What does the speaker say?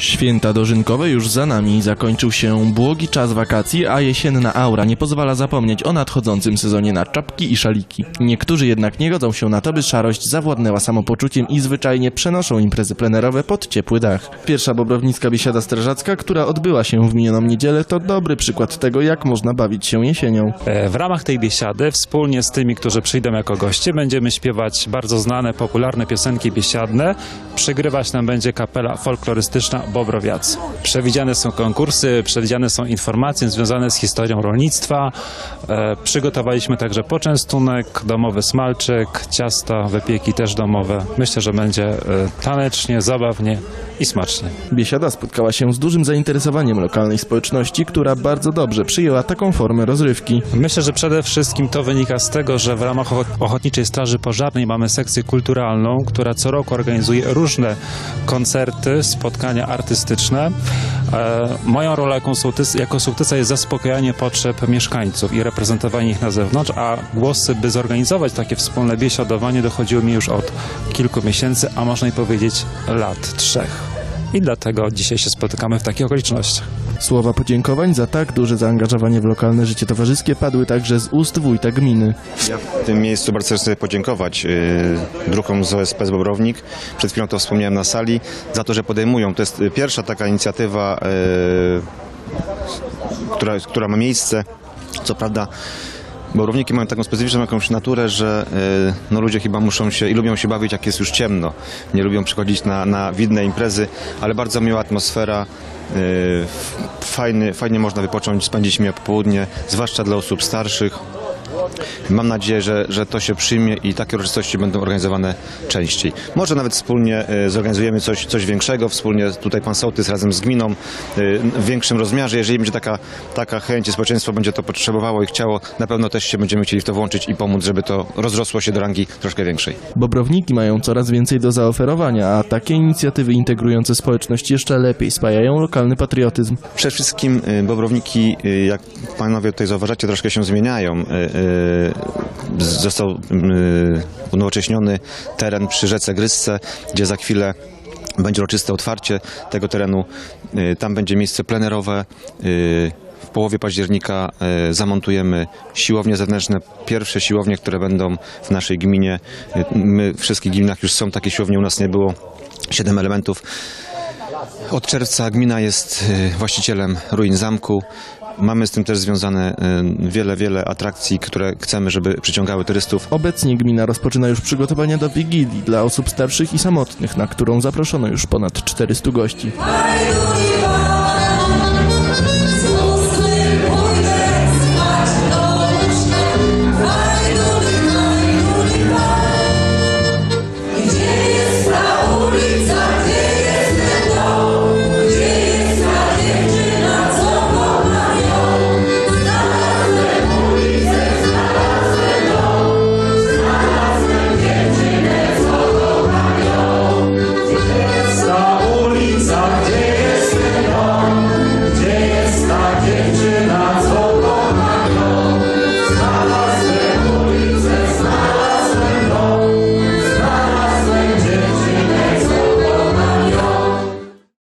Święta dożynkowe już za nami. Zakończył się błogi czas wakacji, a jesienna aura nie pozwala zapomnieć o nadchodzącym sezonie na czapki i szaliki. Niektórzy jednak nie godzą się na to, by szarość zawładnęła samopoczuciem i zwyczajnie przenoszą imprezy plenerowe pod ciepły dach. Pierwsza bobrownicka biesiada strażacka, która odbyła się w minioną niedzielę, to dobry przykład tego, jak można bawić się jesienią. E, W ramach tej biesiady, wspólnie z tymi, którzy przyjdą jako goście, będziemy śpiewać bardzo znane, popularne piosenki biesiadne. Przygrywać nam będzie kapela folklorystyczna Bobrowiacy. Przewidziane są konkursy, przewidziane są informacje związane z historią rolnictwa. E, przygotowaliśmy także poczęstunek, domowy smalczyk, ciasta, wypieki też domowe. Myślę, że będzie e, tanecznie, zabawnie i smacznie. Biesiada spotkała się z dużym zainteresowaniem lokalnej społeczności, która bardzo dobrze przyjęła taką formę rozrywki. Myślę, że przede wszystkim to wynika z tego, że w ramach Ocho- Ochotniczej Straży Pożarnej mamy sekcję kulturalną, która co roku organizuje różne koncerty, spotkania artystyczne. E, moją rolą jako, sołtys, jako sołtysa jest zaspokojanie potrzeb mieszkańców i reprezentowanie ich na zewnątrz, a głosy, by zorganizować takie wspólne biesiadowanie dochodziły mi już od kilku miesięcy, a można i powiedzieć lat, trzech. I dlatego dzisiaj się spotykamy w takich okolicznościach. Słowa podziękowań za tak duże zaangażowanie w lokalne życie towarzyskie padły także z ust wójta gminy. Ja w tym miejscu bardzo chcę podziękować y, druhom z OSP z Bobrownik. Przed chwilą to wspomniałem na sali, za to, że podejmują. To jest y, pierwsza taka inicjatywa, y, która, która ma miejsce. Co prawda Bobrowniki mają taką specyficzną jakąś naturę, że y, no, ludzie chyba muszą się i lubią się bawić, jak jest już ciemno. Nie lubią przychodzić na, na widne imprezy, ale bardzo miła atmosfera. y, Fajny, fajnie można wypocząć, spędzić miłe popołudnie, zwłaszcza dla osób starszych. Mam nadzieję, że, że to się przyjmie i takie uroczystości będą organizowane częściej. Może nawet wspólnie e, zorganizujemy coś, coś większego, wspólnie tutaj pan sołtys razem z gminą e, w większym rozmiarze. Jeżeli będzie taka, taka chęć i społeczeństwo będzie to potrzebowało i chciało, na pewno też się będziemy chcieli w to włączyć i pomóc, żeby to rozrosło się do rangi troszkę większej. Bobrowniki mają coraz więcej do zaoferowania, a takie inicjatywy integrujące społeczność jeszcze lepiej spajają lokalny patriotyzm. Przede wszystkim y, Bobrowniki, jak panowie tutaj zauważacie, troszkę się zmieniają. Y, Został y, unowocześniony teren przy rzece Grysce, gdzie za chwilę będzie uroczyste otwarcie tego terenu. Y, Tam będzie miejsce plenerowe. W połowie października zamontujemy siłownie zewnętrzne, pierwsze siłownie, które będą w naszej gminie. My w wszystkich gminach już są takie siłownie, u nas nie było. Siedem elementów. Od czerwca gmina jest właścicielem ruin zamku. Mamy z tym też związane y, wiele, wiele atrakcji, które chcemy, żeby przyciągały turystów. Obecnie gmina rozpoczyna już przygotowania do Wigilii dla osób starszych i samotnych, na którą zaproszono już ponad 400 gości. Hallelujah.